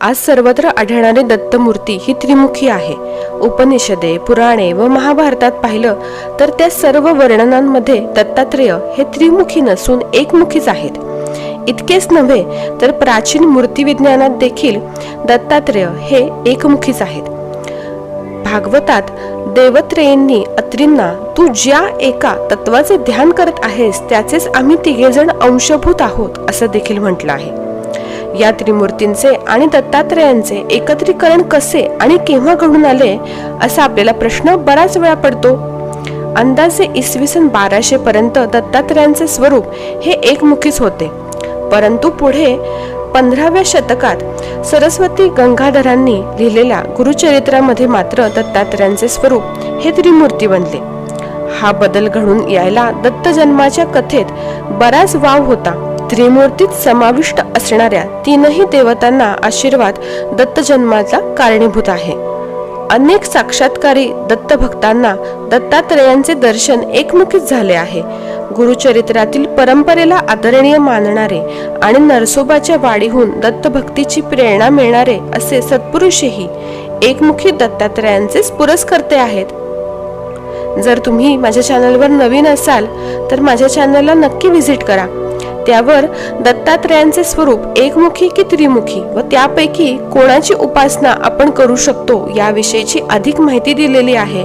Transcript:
आज सर्वत्र आढळणारी दत्तमूर्ती ही त्रिमुखी आहे. उपनिषदे पुराणे व महाभारतात पाहिलं तर त्या सर्व वर्णनांमध्ये दत्तात्रेय हे त्रिमुखी नसून एकमुखीच आहेत. इतकेच नव्हे तर प्राचीन मूर्तिविज्ञानात देखील दत्तात्रेय हे एकमुखीच आहेत. भागवतात देवत्रेयांनी अत्रींना तू ज्या एका तत्वाचे ध्यान करत आहेस त्याचेच आम्ही तिघेजण अंशभूत आहोत असं देखील म्हटलं आहे. या त्रिमूर्तींचे आणि दत्तात्रयांचे एकत्रीकरण कसे आणि केव्हा घडून आले असा आपल्याला प्रश्न बराच वेळा पडतो. अंदाजे इसवी सन बाराशे पर्यंत दत्तात्रयांचे स्वरूप हे एकमुखीच होते. परंतु पुढे पंधराव्या शतकात सरस्वती गंगाधरांनी लिहिलेल्या गुरुचरित्रामध्ये मात्र दत्तात्रयांचे स्वरूप हे त्रिमूर्ती बनले. हा बदल घडून यायला दत्त जन्माच्या कथेत बराच वाव होता. त्रिमूर्तीत समाविष्ट असणाऱ्या तीनही देवतांना आशीर्वाद दत्तजन्माचा कारणीभूत आहे. अनेक साक्षात्कारी दत्तभक्तांना दत्तात्रेयांचे दर्शन एकमुखीच झाले आहे. गुरुचरित्रातील परंपरेला आदरणीय मानणारे आणि नरसोबाच्या वाढीहून दत्तभक्तीची प्रेरणा मिळणारे असे सत्पुरुषही एकमुखी दत्तात्रयांचे पुरस्कर्ते आहेत. जर तुम्ही माझ्या चॅनलवर नवीन असाल तर माझ्या चॅनलला नक्की व्हिजिट करा. त्यावर दत्तात्रेयांचे स्वरूप एकमुखी की त्रिमुखी व त्यापैकी कोणाची उपासना आपण करू शकतो याविषयीची अधिक माहिती दिलेली आहे.